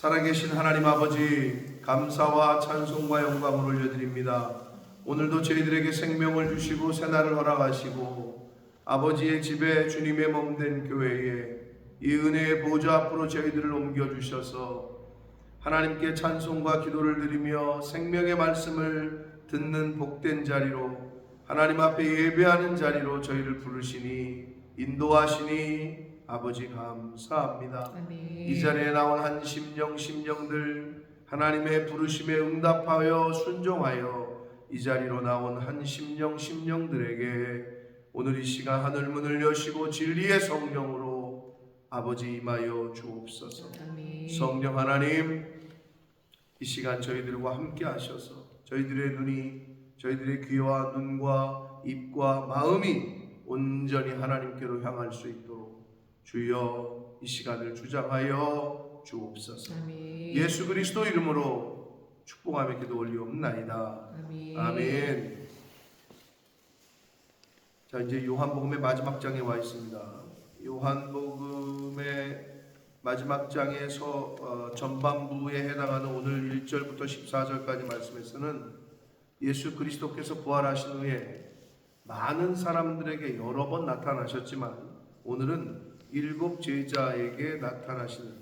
살아계신 하나님 아버지 감사와 찬송과 영광을 올려드립니다. 오늘도 저희들에게 생명을 주시고 새날을 허락하시고 아버지의 집에 주님의 몸된 교회에 이 은혜의 보좌 앞으로 저희들을 옮겨주셔서 하나님께 찬송과 기도를 드리며 생명의 말씀을 듣는 복된 자리로 하나님 앞에 예배하는 자리로 저희를 부르시니 인도하시니 아버지 감사합니다. 아멘. 이 자리에 나온 한 심령 심령들 하나님의 부르심에 응답하여 순종하여 이 자리로 나온 한 심령 심령들에게 오늘 이 시간 하늘 문을 여시고 진리의 성령으로 아버지 임하여 주옵소서. 아멘. 성령 하나님 이 시간 저희들과 함께 하셔서 저희들의 눈이 저희들의 귀와 눈과 입과 마음이 온전히 하나님께로 향할 수 있도록 주여 이 시간을 주장하여 주옵소서. 아멘. 예수 그리스도 이름으로 축복하며 기도 올리옵나이다. 아멘. 아멘. 자 이제 요한복음의 마지막 장에 와 있습니다. 요한복음의 마지막 장에서 어, 전반부에 해당하는 오늘 1절부터 14절까지 말씀에서는 예수 그리스도께서 부활하신 후에 많은 사람들에게 여러 번 나타나셨지만 오늘은 일곱 제자에게 나타나시는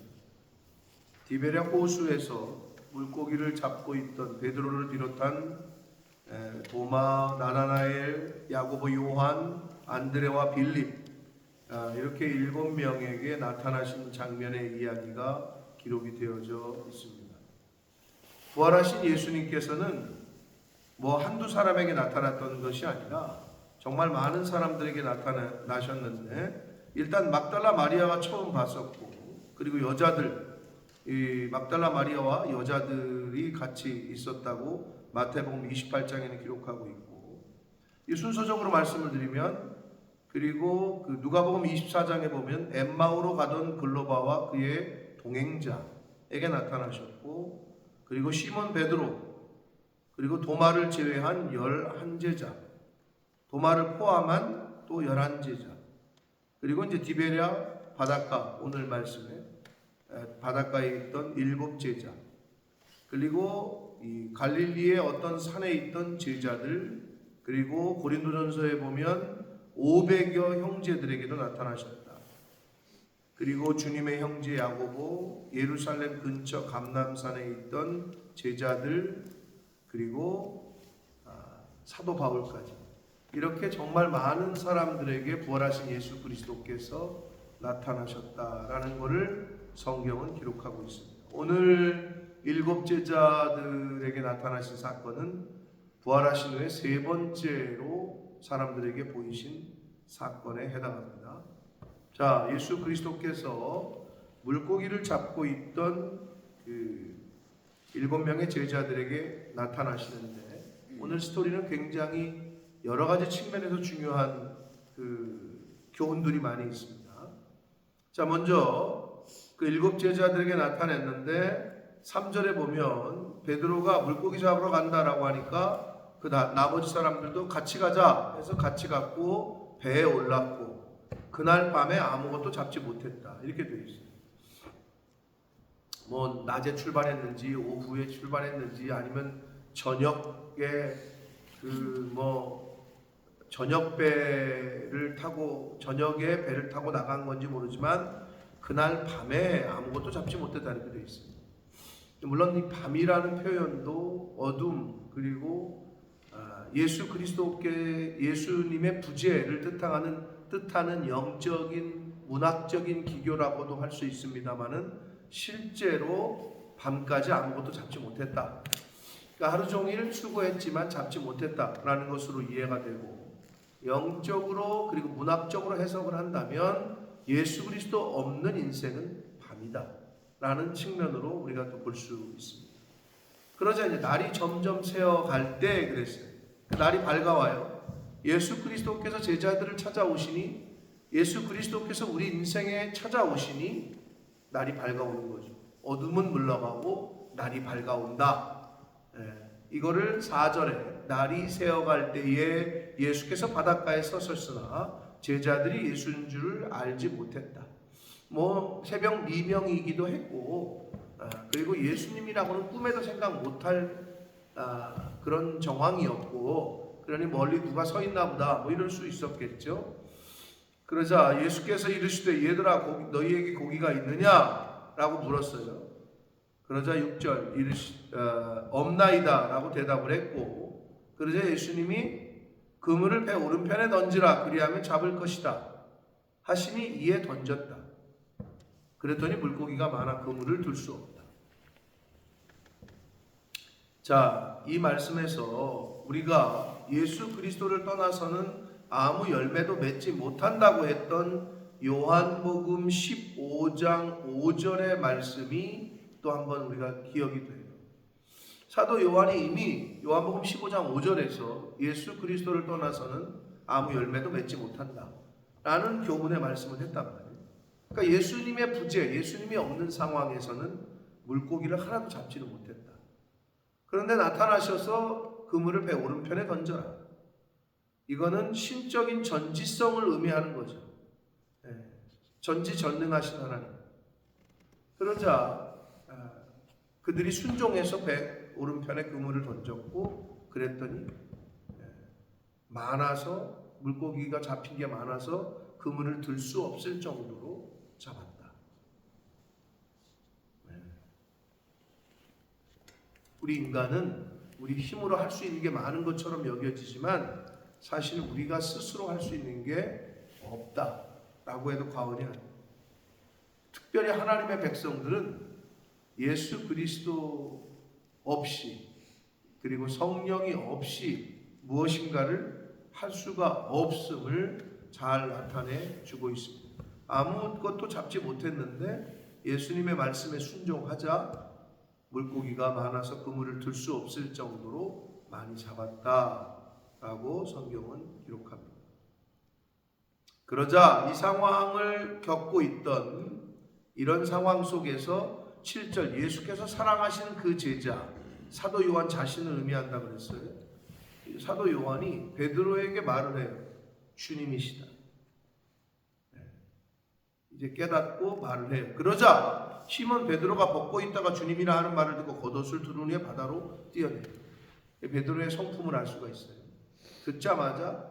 디베랴 호수에서 물고기를 잡고 있던 베드로를 비롯한 에, 도마, 나나나엘, 야고보, 요한, 안드레와 빌립 아, 이렇게 일곱 명에게 나타나신 장면의 이야기가 기록이 되어져 있습니다. 부활하신 예수님께서는 뭐 한두 사람에게 나타났던 것이 아니라 정말 많은 사람들에게 나타나셨는데 일단 막달라 마리아가 처음 봤었고 그리고 여자들 이 막달라 마리아와 여자들이 같이 있었다고 마태복음 28장에는 기록하고 있고 이 순서적으로 말씀을 드리면 그리고 그 누가복음 24장에 보면 엠마오로 가던 글로바와 그의 동행자에게 나타나셨고 그리고 시몬 베드로 그리고 도마를 제외한 열한 제자 도마를 포함한 또 열한 제자 그리고 이제 디베랴 바닷가 오늘 말씀에 에, 바닷가에 있던 일곱 제자 그리고 이 갈릴리의 어떤 산에 있던 제자들 그리고 고린도전서에 보면 500여 형제들에게도 나타나셨다. 그리고 주님의 형제 야고보 예루살렘 근처 감남산에 있던 제자들 그리고 아, 사도 바울까지 이렇게 정말 많은 사람들에게 부활하신 예수 그리스도께서 나타나셨다라는 것을 성경은 기록하고 있습니다. 오늘 일곱 제자들에게 나타나신 사건은 부활하신 후에 세 번째로 사람들에게 보이신 사건에 해당합니다. 자, 예수 그리스도께서 물고기를 잡고 있던 그 일곱 명의 제자들에게 나타나시는데 오늘 스토리는 굉장히 여러 가지 측면에서 중요한 그 교훈들이 많이 있습니다. 자, 먼저 그 일곱 제자들에게 나타냈는데 3절에 보면 베드로가 물고기 잡으러 간다라고 하니까 그 나, 나머지 사람들도 같이 가자 해서 같이 갔고 배에 올랐고 그날 밤에 아무것도 잡지 못했다 이렇게 되어 있어요. 뭐 낮에 출발했는지 오후에 출발했는지 아니면 저녁에 그뭐 저녁 배를 타고 저녁에 배를 타고 나간 건지 모르지만 그날 밤에 아무것도 잡지 못했다 이렇게 되어 있습니다. 물론 이 밤이라는 표현도 어둠 그리고 아, 예수 그리스도께 예수님의 부재를 뜻하는 뜻하는 영적인 문학적인 기교라고도 할 수 있습니다만은 실제로 밤까지 아무것도 잡지 못했다. 그러니까 하루 종일 수고했지만 잡지 못했다라는 것으로 이해가 되고 영적으로 그리고 문학적으로 해석을 한다면 예수 그리스도 없는 인생은 밤이다 라는 측면으로 우리가 또 볼 수 있습니다. 그러자 이제 날이 점점 새어갈 때 그랬어요. 그 날이 밝아와요. 예수 그리스도께서 제자들을 찾아오시니 예수 그리스도께서 우리 인생에 찾아오시니 날이 밝아오는 거죠. 어둠은 물러가고 날이 밝아온다. 예, 이거를 4절에 날이 새어갈 때에 예수께서 바닷가에 서셨으나 제자들이 예수인 줄을 알지 못했다. 뭐 새벽 미명이기도 했고 아, 그리고 예수님이라고는 꿈에도 생각 못할 아, 그런 정황이었고 그러니 멀리 누가 서 있나 보다 뭐 이럴 수 있었겠죠. 그러자 예수께서 이르시되 얘들아 고기, 너희에게 고기가 있느냐 라고 물었어요. 그러자 6절 이르시 어, 없나이다 라고 대답을 했고 그러자 예수님이 그물을 배 오른편에 던지라 그리하면 잡을 것이다 하시니 이에 던졌다. 그랬더니 물고기가 많아 그물을 들수 없다. 자, 이 말씀에서 우리가 예수 그리스도를 떠나서는 아무 열매도 맺지 못한다고 했던 요한복음 15장 5절의 말씀이 또 한번 우리가 기억이 돼요. 사도 요한이 이미 요한복음 15장 5절에서 예수 그리스도를 떠나서는 아무 열매도 맺지 못한다. 라는 교훈의 말씀을 했단 말이에요. 그러니까 예수님의 부재, 예수님이 없는 상황에서는 물고기를 하나도 잡지를 못했다. 그런데 나타나셔서 그물을 배 오른편에 던져라. 이거는 신적인 전지성을 의미하는 거죠. 예, 전지전능하신 하나님. 그러자 아, 그들이 순종해서 배 오른편에 그물을 던졌고 그랬더니 예, 많아서 물고기가 잡힌 게 많아서 그물을 들 수 없을 정도로 잡았다. 네. 우리 인간은 우리 힘으로 할 수 있는 게 많은 것처럼 여겨지지만 사실 우리가 스스로 할 수 있는 게 없다라고 해도 과언이 아니에요. 특별히 하나님의 백성들은 예수 그리스도 없이 그리고 성령이 없이 무엇인가를 할 수가 없음을 잘 나타내 주고 있습니다. 아무것도 잡지 못했는데 예수님의 말씀에 순종하자 물고기가 많아서 그물을 들 수 없을 정도로 많이 잡았다라고 성경은 기록합니다. 그러자 이 상황을 겪고 있던 이런 상황 속에서 7절 예수께서 사랑하시는 그 제자 사도 요한 자신을 의미한다 그랬어요. 사도 요한이 베드로에게 말을 해요. 주님이시다. 네. 이제 깨닫고 말을 해요. 그러자 시몬 베드로가 벗고 있다가 주님이라 하는 말을 듣고 겉옷을 후에 바다로 뛰어내요. 베드로의 성품을 알 수가 있어요. 듣자마자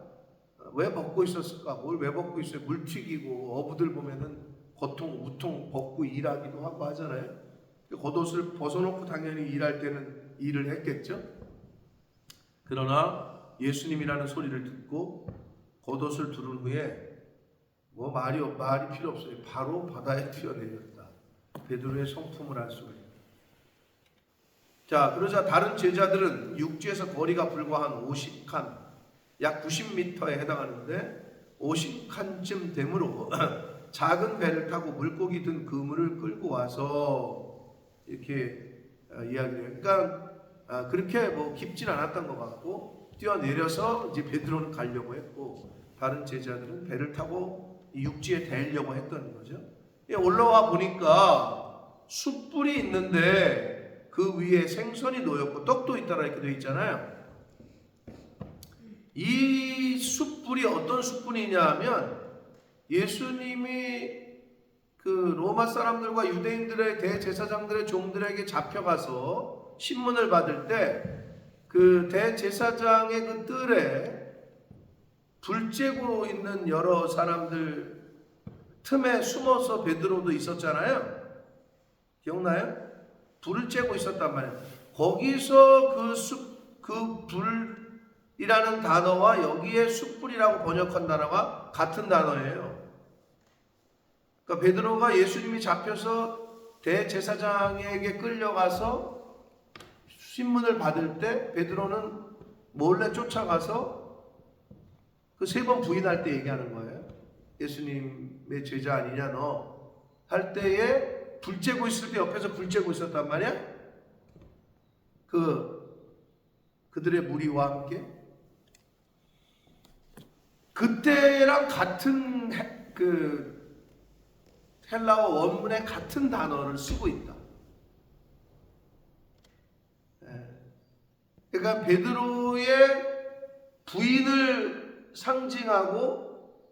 왜 벗고 있었을까? 뭘 왜 벗고 있어요? 물 튀기고 어부들 보면은 고통, 우통 벗고 일하기도 하고 하잖아요. 겉옷을 벗어놓고 당연히 일할 때는 일을 했겠죠. 그러나 예수님이라는 소리를 듣고 겉옷을 두른 후에 뭐 말이 없- 말이 필요 없어요. 바로 바다에 뛰어내렸다. 베드로의 성품을 알 수가 있다. 자, 그러자 다른 제자들은 육지에서 거리가 불과 한 50칸, 약 90m에 해당하는데 50칸쯤 되므로 작은 배를 타고 물고기 든 그물을 끌고 와서 이렇게 어, 이야기를 해요. 그러니까 아, 그렇게 뭐 깊진 않았던 것 같고 뛰어내려서 이제 베드로는 가려고 했고 다른 제자들은 배를 타고 이 육지에 대려고 했던 거죠. 예, 올라와 보니까 숯불이 있는데 그 위에 생선이 놓였고 떡도 있다라 이렇게 되어 있잖아요. 이 숯불이 어떤 숯불이냐 하면 예수님이 그 로마 사람들과 유대인들의 대제사장들의 종들에게 잡혀가서 신문을 받을 때 그 대제사장의 그 뜰에 불재고 있는 여러 사람들 틈에 숨어서 베드로도 있었잖아요. 기억나요? 불을 쬐고 있었단 말이에요. 거기서 그 숲, 그 불이라는 단어와 여기에 숯불이라고 번역한 단어가 같은 단어예요. 그러니까 베드로가 예수님이 잡혀서 대제사장에게 끌려가서 신문을 받을 때 베드로는 몰래 쫓아가서 그 세 번 부인할 때 얘기하는 거예요. 예수님의 제자 아니냐 너 할 때에 불 쬐고 있을 때 옆에서 불 쬐고 있었단 말이야. 그 그들의 무리와 함께 그때랑 같은 해- 그 헬라어 원문의 같은 단어를 쓰고 있다. 예. 그러니까 베드로의 부인을 상징하고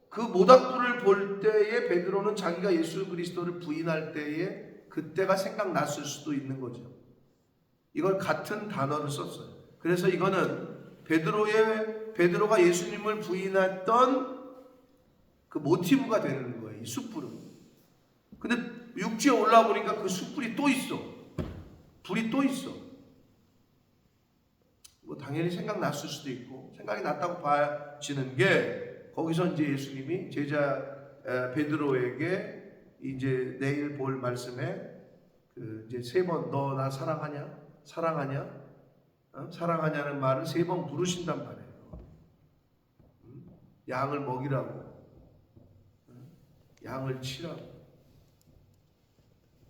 그 모닥불을 볼 때에 베드로는 자기가 예수 그리스도를 부인할 때에 그 그때가 생각났을 수도 있는 거죠. 이걸 같은 단어를 썼어요. 그래서 이거는 베드로의 베드로가 예수님을 부인했던 그 모티브가 되는 거예요. 이 숯불은. 근데 육지에 올라 보니까 그 숯불이 또 있어. 불이 또 있어. 뭐 당연히 생각났을 수도 있고 생각이 났다고 봐지는 게 거기서 이제 예수님이 제자 에, 베드로에게 이제 내일 볼 말씀에 그 이제 세 번 너 나 사랑하냐 사랑하냐 어? 사랑하냐는 말을 세 번 부르신단 말이에요. 음? 양을 먹이라고 어? 양을 치라고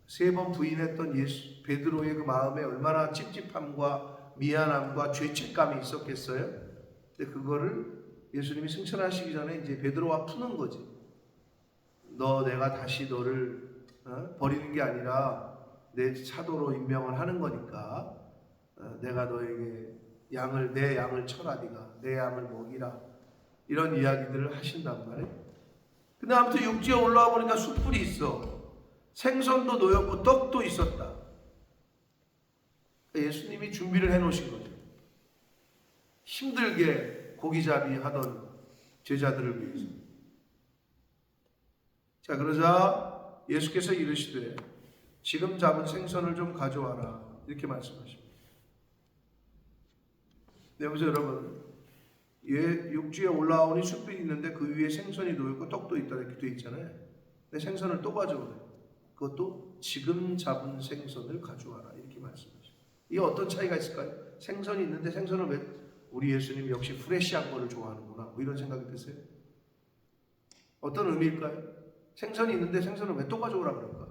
세 번 부인했던 예수 베드로의 그 마음에 얼마나 찝찝함과 미안함과 죄책감이 있었겠어요. 근데 그거를 예수님이 승천하시기 전에 이제 베드로와 푸는 거지. 너 내가 다시 너를 어? 버리는 게 아니라 내 사도로 임명을 하는 거니까 어, 내가 너에게 양을 내 양을 쳐라 네가 내 양을 먹이라 이런 이야기들을 하신단 말이에요. 근데 아무튼 육지에 올라와 보니까 숯불이 있어. 생선도 놓였고 떡도 있었다. 예수님이 준비를 해 놓으신 거죠. 힘들게 고기잡이 하던 제자들을 위해서. 자, 그러자 예수께서 이르시되 지금 잡은 생선을 좀 가져와라. 이렇게 말씀하십니다. 네, 여보세요, 여러분. 예, 육지에 올라오니 숯불이 있는데 그 위에 생선이 놓였고 떡도 있다 이렇게 돼 있잖아요. 근데 생선을 또 가져오래. 그것도 지금 잡은 생선을 가져와라. 이렇게 말씀하십니다. 이게 어떤 차이가 있을까요? 생선이 있는데 생선을 왜 우리 예수님 역시 프레시한 거를 좋아하는구나. 뭐 이런 생각이 드세요? 어떤 의미일까요? 생선이 있는데 생선을 왜 또 가져오라 그럴까?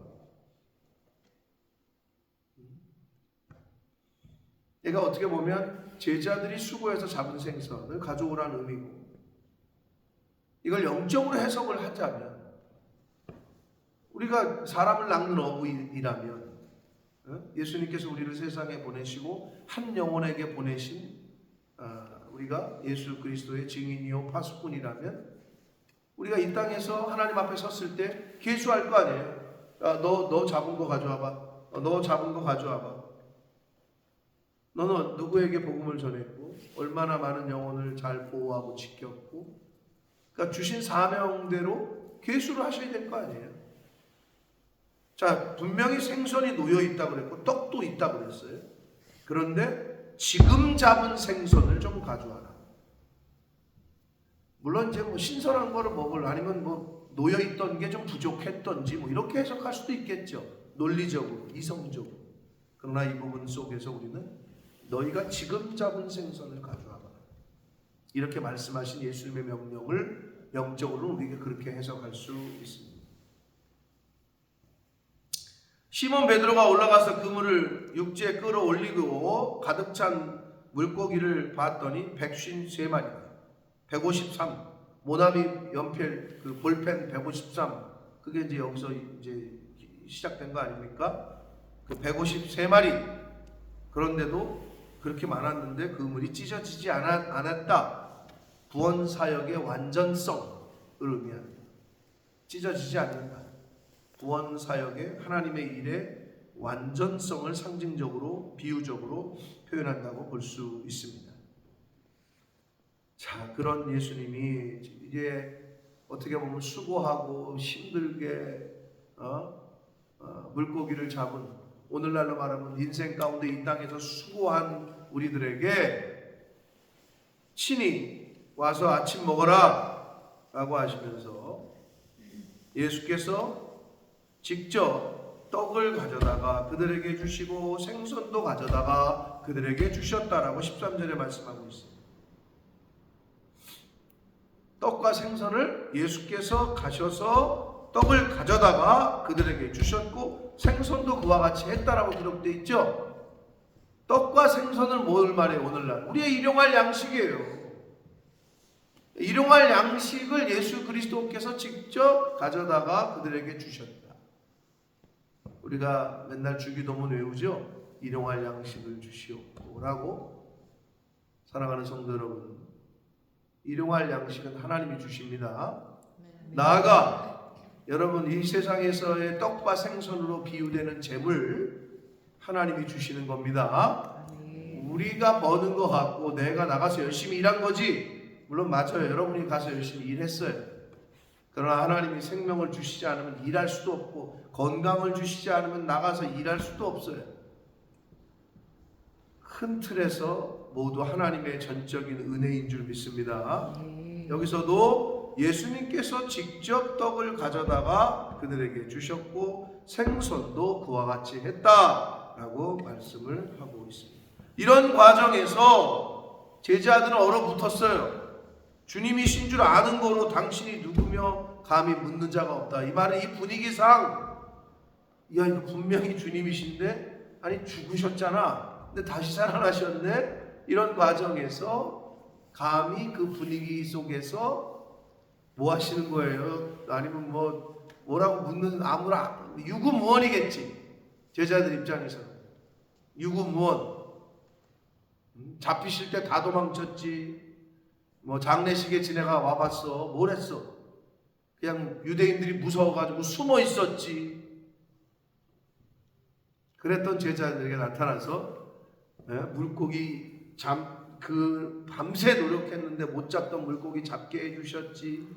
얘가 어떻게 보면 제자들이 수고해서 잡은 생선을 가져오라는 의미고 이걸 영적으로 해석을 하자면 우리가 사람을 낚는 어부이라면 어? 예수님께서 우리를 세상에 보내시고 한 영혼에게 보내신 아, 우리가 예수 그리스도의 증인이요 파수꾼이라면 우리가 이 땅에서 하나님 앞에 섰을 때 계수할 거 아니에요. 너너 잡은 거 가져와봐. 어, 너 잡은 거 가져와봐. 너는 누구에게 복음을 전했고 얼마나 많은 영혼을 잘 보호하고 지켰고 그러니까 주신 사명대로 계수를 하셔야 될 거 아니에요. 자, 분명히 생선이 놓여 있다 그랬고 떡도 있다 그랬어요. 그런데 지금 잡은 생선을 좀 가져와라. 물론 이제 뭐 신선한 거를 먹을 아니면 뭐 놓여 있던 게 좀 부족했던지 뭐 이렇게 해석할 수도 있겠죠. 논리적으로, 이성적으로. 그러나 이 부분 속에서 우리는 너희가 지금 잡은 생선을 가져와라. 이렇게 말씀하신 예수님의 명령을 영적으로 우리에게 그렇게 해석할 수 있습니다. 시몬 베드로가 올라가서 그물을 육지에 끌어올리고 가득 찬 물고기를 봤더니 153마리 153 모나미 연필 그 볼펜 153 그게 이제 여기서 이제 시작된 거 아닙니까? 그 153마리 그런데도 그렇게 많았는데 그물이 찢어지지 않았, 않았다. 구원 사역의 완전성을 의미합니다. 찢어지지 않는다. 구원 사역의 하나님의 일의 완전성을 상징적으로 비유적으로 표현한다고 볼 수 있습니다. 자, 그런 예수님이 이제 어떻게 보면 수고하고 힘들게 어? 어, 물고기를 잡은 오늘날로 말하면 인생 가운데 이 땅에서 수고한 우리들에게 친히 와서 아침 먹어라 라고 하시면서 예수께서 직접 떡을 가져다가 그들에게 주시고 생선도 가져다가 그들에게 주셨다라고 13절에 말씀하고 있습니다. 떡과 생선을 예수께서 가셔서 떡을 가져다가 그들에게 주셨고 생선도 그와 같이 했다라고 기록되어 있죠. 떡과 생선을 뭘 말해요 오늘날? 우리의 일용할 양식이에요. 일용할 양식을 예수 그리스도께서 직접 가져다가 그들에게 주셨다. 우리가 맨날 주기도문 외우죠. 일용할 양식을 주시옵고라고 사랑하는 성도 여러분, 일용할 양식은 하나님이 주십니다. 나아가 여러분 이 세상에서의 떡과 생선으로 비유되는 재물 하나님이 주시는 겁니다. 아멘. 우리가 버는 것 같고 내가 나가서 열심히 일한 거지. 물론 맞아요. 여러분이 가서 열심히 일했어요. 그러나 하나님이 생명을 주시지 않으면 일할 수도 없고 건강을 주시지 않으면 나가서 일할 수도 없어요. 큰 틀에서 모두 하나님의 전적인 은혜인 줄 믿습니다. 네. 여기서도 예수님께서 직접 떡을 가져다가 그들에게 주셨고 생선도 그와 같이 했다라고 말씀을 하고 있습니다. 이런 과정에서 제자들은 얼어붙었어요. 주님이신 줄 아는 거로 당신이 누구며 감히 묻는 자가 없다. 이 말은 이 분위기상 야 이거 분명히 주님이신데 아니 죽으셨잖아. 근데 다시 살아나셨네. 이런 과정에서 감히 그 분위기 속에서 뭐 하시는 거예요? 아니면 뭐 뭐라고 묻는 아무나 유구무원이겠지. 제자들 입장에서 유구무원. 음, 잡히실 때 다 도망쳤지. 뭐 장례식에 지내가 와봤어. 뭘 했어? 그냥 유대인들이 무서워가지고 숨어 있었지. 그랬던 제자들에게 나타나서 예, 물고기 잠 그 밤새 노력했는데 못 잡던 물고기 잡게 해주셨지.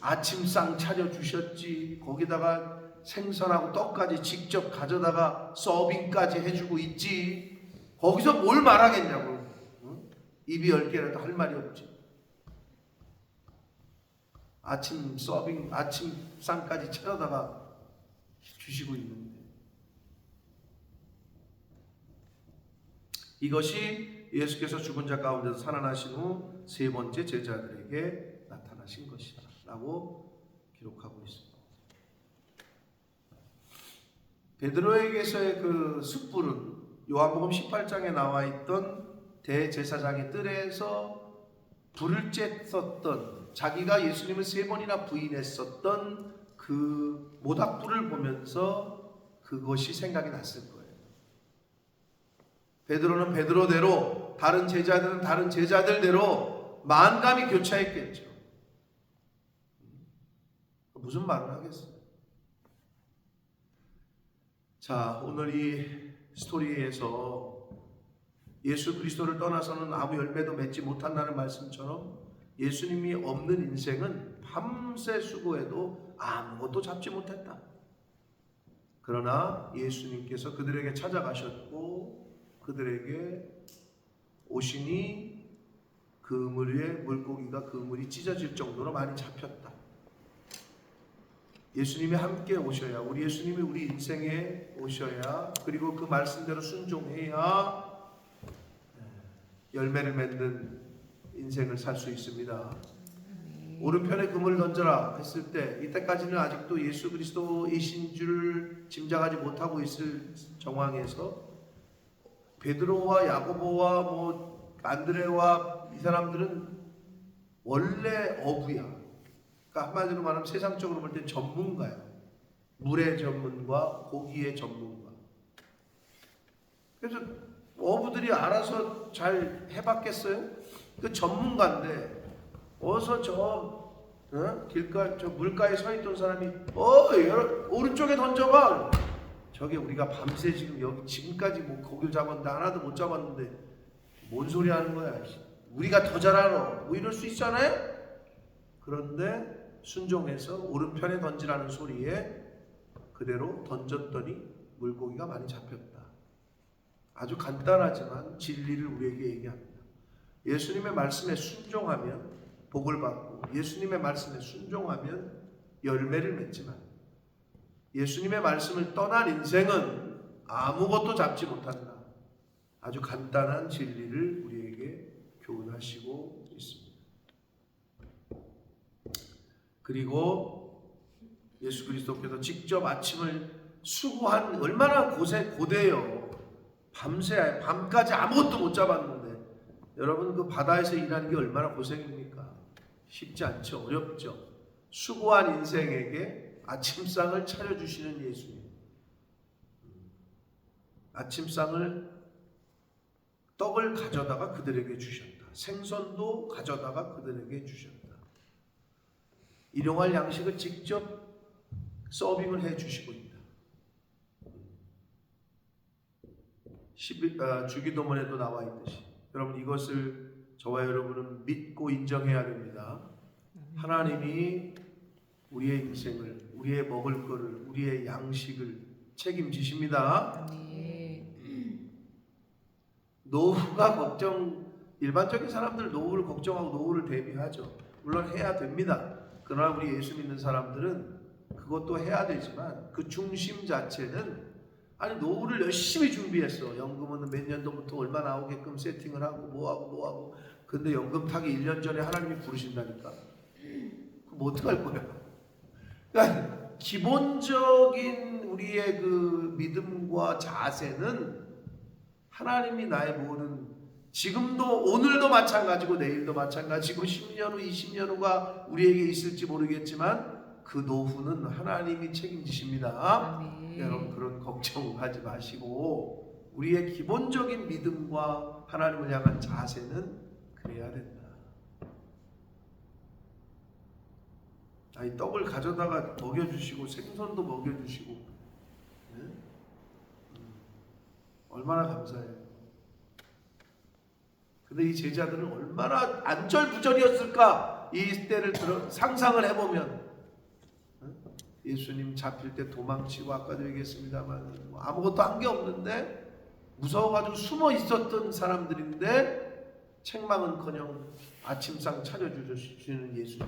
아침상 차려주셨지. 거기다가 생선하고 떡까지 직접 가져다가 서빙까지 해주고 있지. 거기서 뭘 말하겠냐고. 응? 입이 열 개라도 할 말이 없지. 아침 서빙, 아침 상까지 차려다가 주시고 있는데. 이것이 예수께서 죽은 자 가운데서 살아나신 후 세 번째 제자들에게 나타나신 것이다. 라고 기록하고 있습니다. 베드로에게서의 그 숯불은 요한복음 18장에 나와 있던 대제사장의 뜰에서 불을 쬐었던 자기가 예수님을 세 번이나 부인했었던 그 모닥불을 보면서 그것이 생각이 났을 거예요. 베드로는 베드로대로 다른 제자들은 다른 제자들대로 만감이 교차했겠죠. 무슨 말을 하겠어요? 자, 오늘 이 스토리에서 예수 그리스도를 떠나서는 아무 열매도 맺지 못한다는 말씀처럼 예수님이 없는 인생은 밤새 수고해도 아무것도 잡지 못했다. 그러나 예수님께서 그들에게 찾아가셨고 그들에게 오시니 그물 위에 물고기가 그물이 찢어질 정도로 많이 잡혔다. 예수님이 함께 오셔야 우리 예수님이 우리 인생에 오셔야 그리고 그 말씀대로 순종해야 열매를 맺는 인생을 살 수 있습니다. 오른편에 금을 던져라 했을 때 이때까지는 아직도 예수 그리스도이신 줄 짐작하지 못하고 있을 정황에서 베드로와 야고보와 뭐 안드레와 이 사람들은 원래 어부야. 그러니까 한마디로 말하면 세상적으로 볼 때 전문가야. 물의 전문가, 고기의 전문가. 그래서 어부들이 알아서 잘 해봤겠어요? 그 전문가인데 어서 저 어? 길가 저 물가에 서 있던 사람이 어 여러, 오른쪽에 던져봐. 저게 우리가 밤새 지금 여기 지금까지 뭐 고기를 잡았는데 하나도 못 잡았는데 뭔 소리 하는 거야? 우리가 더 잘 알아. 뭐 이럴 수 있잖아요. 그런데 순종해서 오른편에 던지라는 소리에 그대로 던졌더니 물고기가 많이 잡혔다. 아주 간단하지만 진리를 우리에게 얘기합니다. 예수님의 말씀에 순종하면 복을 받고 예수님의 말씀에 순종하면 열매를 맺지만 예수님의 말씀을 떠난 인생은 아무것도 잡지 못한다. 아주 간단한 진리를 우리에게 교훈하시고 있습니다. 그리고 예수 그리스도께서 직접 아침을 수고한 얼마나 고생 고대요. 밤새 밤까지 아무것도 못 잡았는데 여러분 그 바다에서 일하는 게 얼마나 고생입니까? 쉽지 않죠. 어렵죠. 수고한 인생에게 아침상을 차려주시는 예수님. 아침상을 떡을 가져다가 그들에게 주셨다. 생선도 가져다가 그들에게 주셨다. 일용할 양식을 직접 서빙을 해 주시고 있다. 11, 아, 주기도문에도 나와 있듯이 여러분 이것을 저와 여러분은 믿고 인정해야 됩니다. 하나님이 우리의 인생을, 우리의 먹을 거를, 우리의 양식을 책임지십니다. 노후가 걱정 일반적인 사람들 노후를 걱정하고 노후를 대비하죠. 물론 해야 됩니다. 그러나 우리 예수 믿는 사람들은 그것도 해야 되지만 그 중심 자체는 아니 노후를 열심히 준비했어. 연금은 몇 년도부터 얼마 나오게끔 세팅을 하고 뭐하고 뭐하고 근데 연금 타기 1년 전에 하나님이 부르신다니까. 그럼 어떡할 거야? 그러니까 기본적인 우리의 그 믿음과 자세는 하나님이 나의 모든 지금도 오늘도 마찬가지고 내일도 마찬가지고 10년 후 20년 후가 우리에게 있을지 모르겠지만 그 노후는 하나님이 책임지십니다. 아멘. 여러분 그런 걱정하지 마시고 우리의 기본적인 믿음과 하나님을 향한 자세는 그래야 된다. 아니 떡을 가져다가 먹여주시고 생선도 먹여주시고 네? 음, 얼마나 감사해요. 근데 이 제자들은 얼마나 안절부절이었을까 이 때를 들어 상상을 해보면 응? 예수님 잡힐 때 도망치고 아까도 얘기했습니다만 뭐 아무것도 한 게 없는데 무서워가지고 숨어 있었던 사람들인데 책망은커녕 아침상 차려주시는 예수님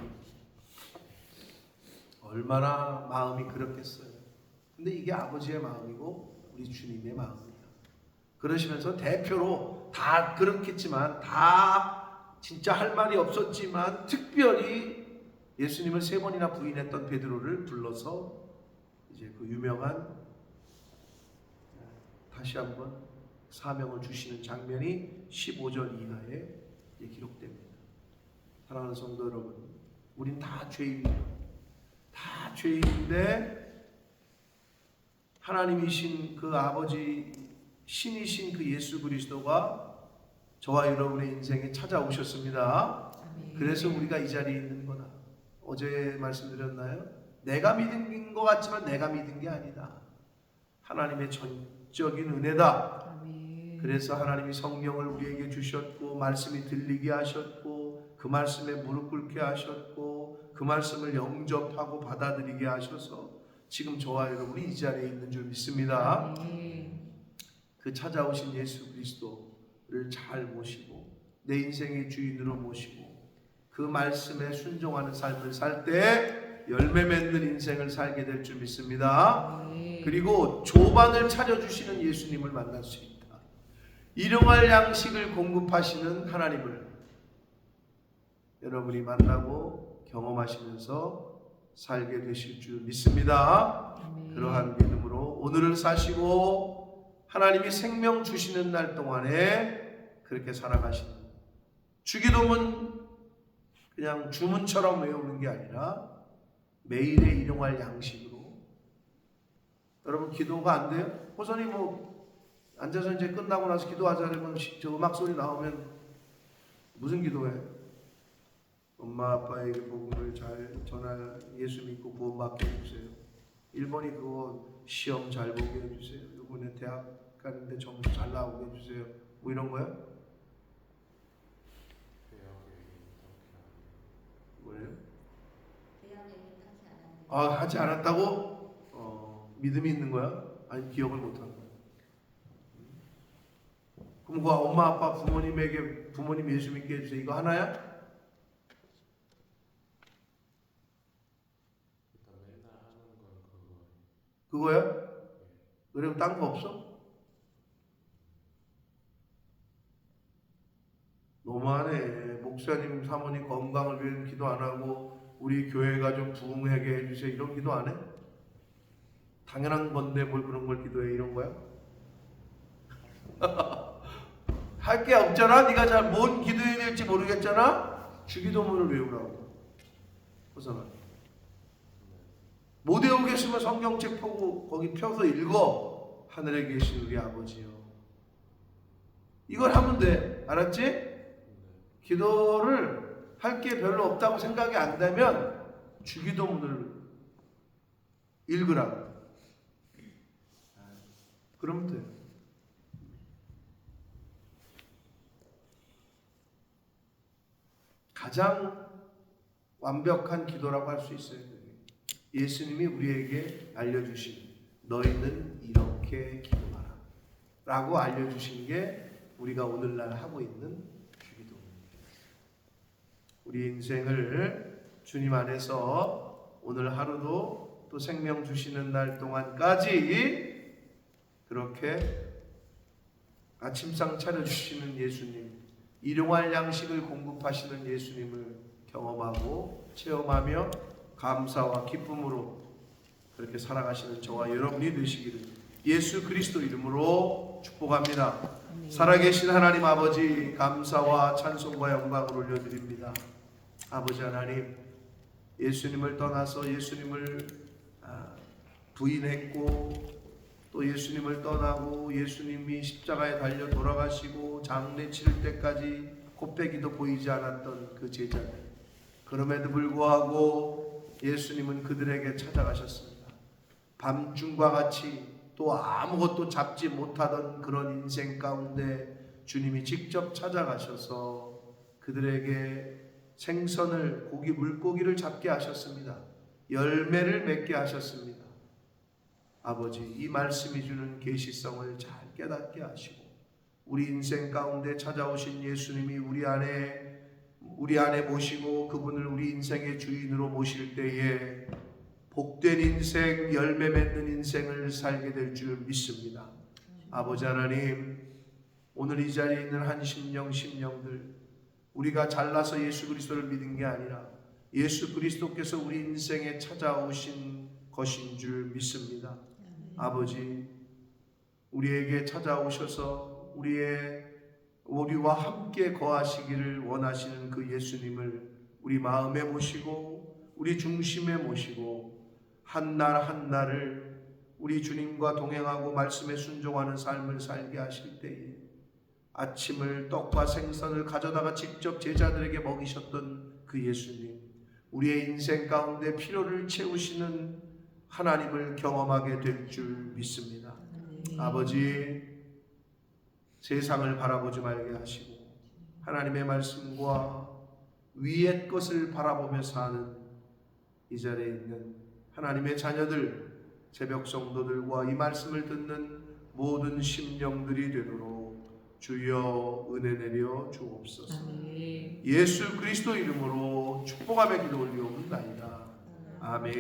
얼마나 마음이 그렇겠어요. 근데 이게 아버지의 마음이고 우리 주님의 마음입니다. 그러시면서 대표로 다 그렇겠지만 다 진짜 할 말이 없었지만 특별히 예수님을 세 번이나 부인했던 베드로를 불러서 이제 그 유명한 다시 한번 사명을 주시는 장면이 15절 이하에 기록됩니다. 사랑하는 성도 여러분, 우린 다 죄인이에요. 다 죄인인데 하나님이신 그 아버지 신이신 그 예수 그리스도가 저와 여러분의 인생에 찾아오셨습니다. 그래서 우리가 이 자리에 있는. 어제 말씀드렸나요? 내가 믿은 것 같지만 내가 믿은 게 아니다. 하나님의 전적인 은혜다. 아멘. 그래서 하나님이 성령을 우리에게 주셨고 말씀이 들리게 하셨고 그 말씀에 무릎 꿇게 하셨고 그 말씀을 영접하고 받아들이게 하셔서 지금 저와 여러분이 이 자리에 있는 줄 믿습니다. 아멘. 그 찾아오신 예수 그리스도를 잘 모시고 내 인생의 주인으로 모시고 그 말씀에 순종하는 삶을 살 때 열매 맺는 인생을 살게 될 줄 믿습니다. 아멘. 그리고 조반을 차려주시는 예수님을 만날 수 있다. 일용할 양식을 공급하시는 하나님을 여러분이 만나고 경험하시면서 살게 되실 줄 믿습니다. 그러한 믿음으로 오늘을 사시고 하나님이 생명 주시는 날 동안에 그렇게 살아가시는 주기도문 그냥 주문처럼 외우는 게 아니라 매일의 일용할 양식으로 여러분 기도가 안 돼요? 호선이 뭐 앉아서 이제 끝나고 나서 기도하자면 저 음악 소리 나오면 무슨 기도해? 엄마 아빠에게 복음을 잘 전할 예수 믿고 구원받게 해주세요. 1번이 그거 시험 잘 보게 해주세요. 이번에 대학 가는데 점수 잘 나오게 해주세요. 뭐 이런 거야? 뭐예요? 아 하지 않았다고? 어, 믿음이 있는 거야? 아니 기억을 못한 거야? 그럼 그 엄마 아빠 부모님에게 부모님 예수 믿게 해주세요. 이거 하나야? 그거야? 그럼 딴 거 없어? 너무하네. 목사님, 사모님 건강을 위해 기도 안 하고 우리 교회가 좀 부흥하게 해주세요. 이런 기도 안 해? 당연한 건데 뭘 그런 걸 기도해 이런 거야? 할 게 없잖아. 네가 잘 뭔 기도해야 될지 모르겠잖아. 주기도문을 외우라고. 호선아. 못 외우겠으면 성경책 펴고 거기 펴서 읽어. 하늘에 계신 우리 아버지요. 이걸 하면 돼. 알았지? 기도를 할 게 별로 없다고 생각이 안 되면 주기도문을 읽으라고. 그러면 돼요. 가장 완벽한 기도라고 할 수 있어요. 예수님이 우리에게 알려주신 너희는 이렇게 기도하라 라고 알려주신 게 우리가 오늘날 하고 있는. 우리 인생을 주님 안에서 오늘 하루도 또 생명 주시는 날 동안까지 그렇게 아침상 차려주시는 예수님, 일용할 양식을 공급하시는 예수님을 경험하고 체험하며 감사와 기쁨으로 그렇게 살아가시는 저와 여러분이 되시기를 예수 그리스도 이름으로 축복합니다. 살아계신 하나님 아버지 감사와 찬송과 영광을 올려드립니다. 아버지 하나님 예수님을 떠나서 예수님을 아, 부인했고 또 예수님을 떠나고 예수님이 십자가에 달려 돌아가시고 장례 치를 때까지 곱빼기도 보이지 않았던 그 제자들 그럼에도 불구하고 예수님은 그들에게 찾아가셨습니다. 밤중과 같이 또 아무것도 잡지 못하던 그런 인생 가운데 주님이 직접 찾아가셔서 그들에게 생선을 고기 물고기를 잡게 하셨습니다. 열매를 맺게 하셨습니다. 아버지 이 말씀이 주는 계시성을 잘 깨닫게 하시고 우리 인생 가운데 찾아오신 예수님이 우리 안에 우리 안에 모시고 그분을 우리 인생의 주인으로 모실 때에 복된 인생, 열매 맺는 인생을 살게 될 줄 믿습니다. 아버지 하나님, 오늘 이 자리에 있는 한 심령, 심령들, 우리가 잘나서 예수 그리스도를 믿은 게 아니라 예수 그리스도께서 우리 인생에 찾아오신 것인 줄 믿습니다. 아버지, 우리에게 찾아오셔서 우리의 우리와 함께 거하시기를 원하시는 그 예수님을 우리 마음에 모시고 우리 중심에 모시고 한 날 한 날을 우리 주님과 동행하고 말씀에 순종하는 삶을 살게 하실 때에 아침을 떡과 생선을 가져다가 직접 제자들에게 먹이셨던 그 예수님 우리의 인생 가운데 필요를 채우시는 하나님을 경험하게 될 줄 믿습니다. 아버지 세상을 바라보지 말게 하시고 하나님의 말씀과 위의 것을 바라보며 사는 이 자리에 있는 하나님의 자녀들 새벽 성도들과 이 말씀을 듣는 모든 심령들이 되도록 주여 은혜 내려 주옵소서. 아멘. 예수 그리스도 이름으로 축복하며 기도 올리옵나이다. 아멘.